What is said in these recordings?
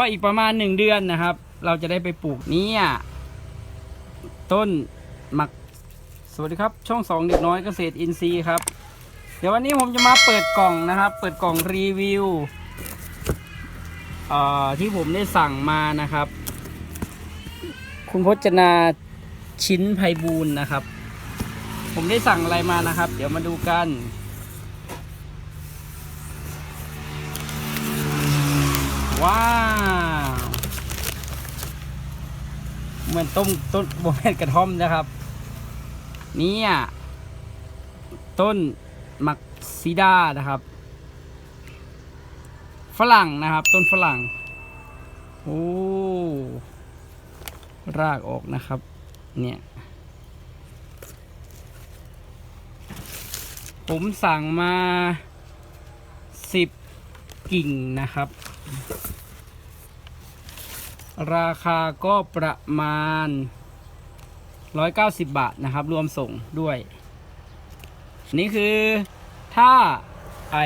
ก็อีกประมาณหนึ่งเดือนนะครับ เราจะได้ไปปลูกเนี่ยต้นหมักสวัสดีครับ ช่องสองเด็กน้อยเกษตรอินทรีย์ครับ เดี๋ยววันนี้ผมจะมาเปิดกล่องนะครับ เปิดกล่องรีวิวเอ่อที่ผมได้สั่งมานะครับ คุณพจนาชิ้นไพบูลนะครับ ผมได้สั่งอะไรมานะครับ เดี๋ยวมาดูกันว้าว เหมือนต้มต้นโบแมนกระท่อมนะครับ เนี่ยต้นมักซิดานะครับ ฝรั่งนะครับ ต้นฝรั่ง โอ้ รากออกนะครับ เนี่ยผมสั่งมาสิบกิ่งนะครับ ราคาก็ประมาณ 190 บาทนะครับ รวมส่งด้วย นี่คือถ้าไอ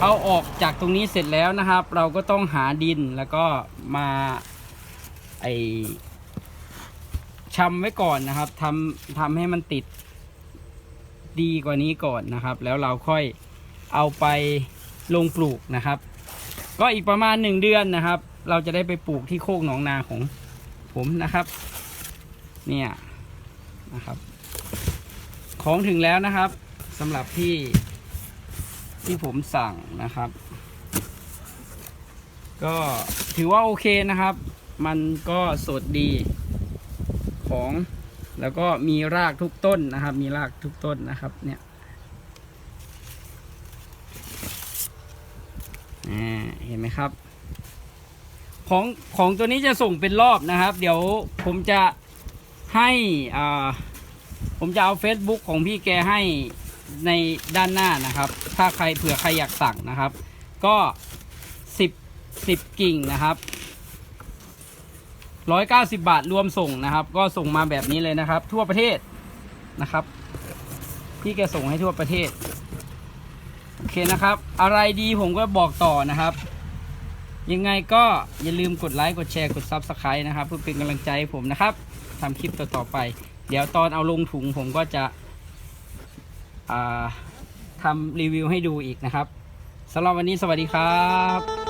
เอาออกจากตรงนี้เสร็จแล้วนะครับ เราก็ต้องหาดินแล้วก็มาไอชำไว้ก่อนนะครับทำทำให้มันติดดีกว่านี้ก่อนนะครับ แล้วเราค่อยเอาไปลงปลูกนะครับ ก็อีกประมาณหนึ่งเดือนนะครับ เราจะได้ไปปลูกที่โคกหนองนาของผมนะครับ เนี่ยนะครับ ของถึงแล้วนะครับสำหรับที่ที่ผมสั่งนะครับ ก็ถือว่าโอเคนะครับ มันก็สดดีของแล้วก็มีรากทุกต้นนะครับ มีรากทุกต้นนะครับ เนี่ยเห็นไหมครับ ของของตัวนี้จะส่งเป็นรอบนะครับ เดี๋ยวผมจะให้อ่าผมจะเอา Facebook ของพี่แกให้ในด้านหน้านะครับ ถ้าใครเผื่อใครอยากสั่งนะครับ ก็สิบสิบกิ่งนะครับร้อยเก้าสิบาทรวมส่งนะครับ ก็ส่งมาแบบนี้เลยนะครับ ทั่วประเทศนะครับ พี่แกส่งให้ทั่วประเทศ โอเคนะครับ อะไรดีผมก็บอกต่อนะครับ ยังไงก็อย่าลืมกดไลค์กดแชร์กด Subscribe นะครับเพื่อเป็นกำลังใจให้ผมนะครับทำคลิปต่อๆไป เดี๋ยวตอนเอาลงถุงผมก็จะทำรีวิวให้ดูอีกนะครับสำหรับวันนี้สวัสดีครับ